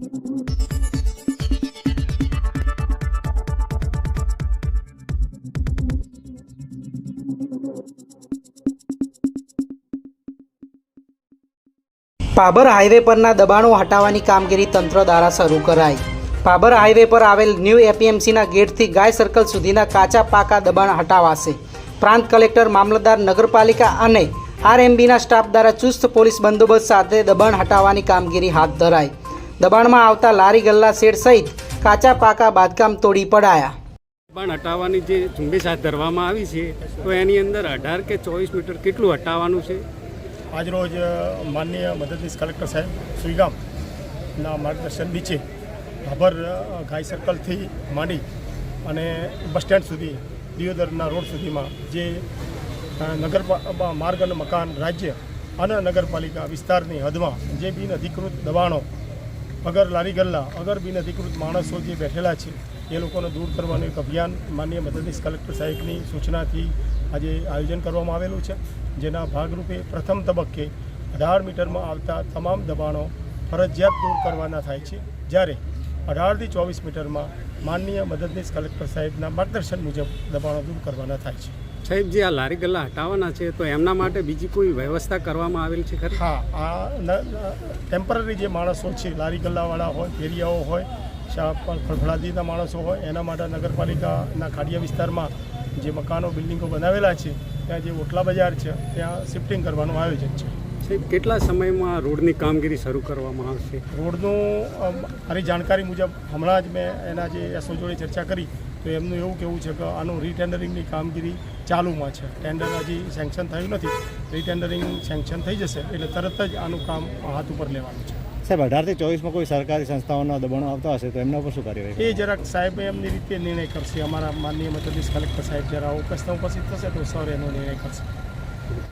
Bhabhar highway પરના દબાણો હટાવવાની કામગીરી તંત્ર દ્વારા શરૂ કરાઈ. પાભર હાઈવે પર આવેલ ન્યૂ એપીએમસીના ગેટથી ગાય સર્કલ સુધીના કાચા પાકા દબાણ હટાવાશે. પ્રાંત કલેક્ટર, મામલતદાર, નગરપાલિકા અને આરએમબીના સ્ટાફ દ્વારા ચુસ્ત પોલીસ બંદોબસ્ત સાથે દબાણ હટાવવાની કામગીરી હાથ ધરાઈ. દબાણમાં આવતા લારી ગલ્લા શેડ સહિત કાચા પાકા બાંધકામ તોડી પડાયા. દબાણ હટાવવાની જે ઝુંબેશ હાથ ધરવામાં આવી છે તો એની અંદર અઢાર કે ચોવીસ મીટર કેટલું હટાવવાનું છે? આજરોજ માનનીય મદદનીશ કલેક્ટર સાહેબ સુઈગામના માર્ગદર્શન નીચે ભાભર ગાય સર્કલથી માંડી અને બસ સ્ટેન્ડ સુધી દિયોદરના રોડ સુધીમાં જે નગર માર્ગ અને મકાન રાજ્ય અને નગરપાલિકા વિસ્તારની હદમાં જે બિન અધિકૃત દબાણો અગર લારી ગલ્લા, અગર બિન અધિકૃત માણસો જે બેઠેલા છે, એ લોકોને દૂર કરવાનું એક અભિયાન માનનીય મદદનીશ કલેક્ટર સાહેબની સૂચનાથી આજે આયોજન કરવામાં આવેલું છે, જેના ભાગરૂપે પ્રથમ તબક્કે અઢાર મીટરમાં આવતા તમામ દબાણો ફરજિયાત દૂર કરવાના થાય છે. જ્યારે અઢારથી ચોવીસ મીટરમાં માનનીય મદદનીશ કલેક્ટર સાહેબના માર્ગદર્શન મુજબ દબાણો દૂર કરવાના થાય છે. સાહેબ જે આ લારી ગલ્લા હટાવવાના છે તો એમના માટે બીજી કોઈ વ્યવસ્થા કરવામાં આવેલ છે ખરી? હા આ ટેમ્પરરી જે માણસો છે લારી ગલ્લાવાળા હોય ફેરિયાઓ હોય ફળફળાદીના માણસો હોય એના માટે નગરપાલિકાના ખાડિયા વિસ્તારમાં જે મકાનો બિલ્ડિંગો બનાવેલા છે ત્યાં જે ઓટલા બજાર છે ત્યાં શિફ્ટિંગ કરવાનું આયોજન છે. સાહેબ કેટલા સમયમાં રોડની કામગીરી શરૂ કરવામાં આવશે? રોડનું મારી જાણકારી મુજબ હમણાં જ મેં એના જે એસો જોડે ચર્ચા કરી તો એમનું એવું કહેવું છે કે આનું રીટેન્ડરિંગની કામગીરી ચાલુમાં છે. ટેન્ડર હજી સેન્કશન થયું નથી. રીટેન્ડરિંગ સેન્કશન થઈ જશે એટલે તરત જ આનું કામ હાથ ઉપર લેવાનું છે. સાહેબ અઢારથી ચોવીસમાં કોઈ સરકારી સંસ્થાઓના દબાણો આવતા હશે તો એમના પર શું કાર્યવાહી એ જરાક સાહેબ એમની રીતે નિર્ણય કરશે. અમારા માનનીય મદદનીશ કલેક્ટર સાહેબ જરા ઉપસ્થિત ઉપસ્થિત થશે તો સર એનો નિર્ણય કરશે.